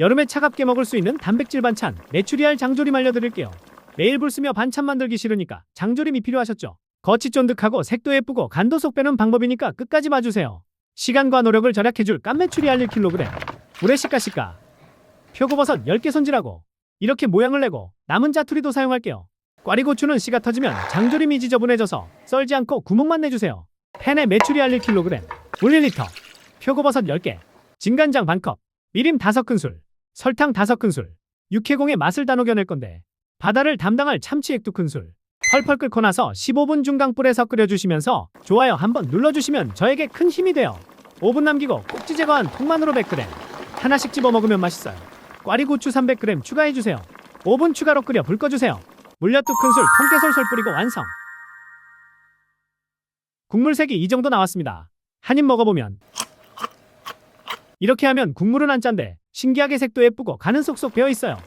여름에 차갑게 먹을 수 있는 단백질 반찬 메추리알 장조림 알려드릴게요. 매일 불 쓰며 반찬 만들기 싫으니까 장조림이 필요하셨죠? 겉이 쫀득하고 색도 예쁘고 간도 속 빼는 방법이니까 끝까지 봐주세요. 시간과 노력을 절약해줄 깐메추리알 1kg 물에 시까시까 표고버섯 10개 손질하고 이렇게 모양을 내고 남은 자투리도 사용할게요. 꽈리고추는 씨가 터지면 장조림이 지저분해져서 썰지 않고 구멍만 내주세요. 팬에 메추리알 1kg 물 1리터 표고버섯 10개 진간장 반컵 미림 5큰술 설탕 5큰술 육해공의 맛을 다 녹여낼 건데 바다를 담당할 참치액 2큰술. 펄펄 끓고 나서 15분 중강불에서 끓여주시면서 좋아요 한번 눌러주시면 저에게 큰 힘이 돼요. 5분 남기고 꼭지 제거한 통마늘로 100g 하나씩 집어 먹으면 맛있어요. 꽈리고추 300g 추가해주세요. 5분 추가로 끓여 불 꺼주세요. 물엿 2큰술 통깨솔솔 뿌리고 완성. 국물 색이 이 정도 나왔습니다. 한 입 먹어보면. 이렇게 하면 국물은 안 짠데 신기하게 색도 예쁘고 간은 쏙쏙 배어 있어요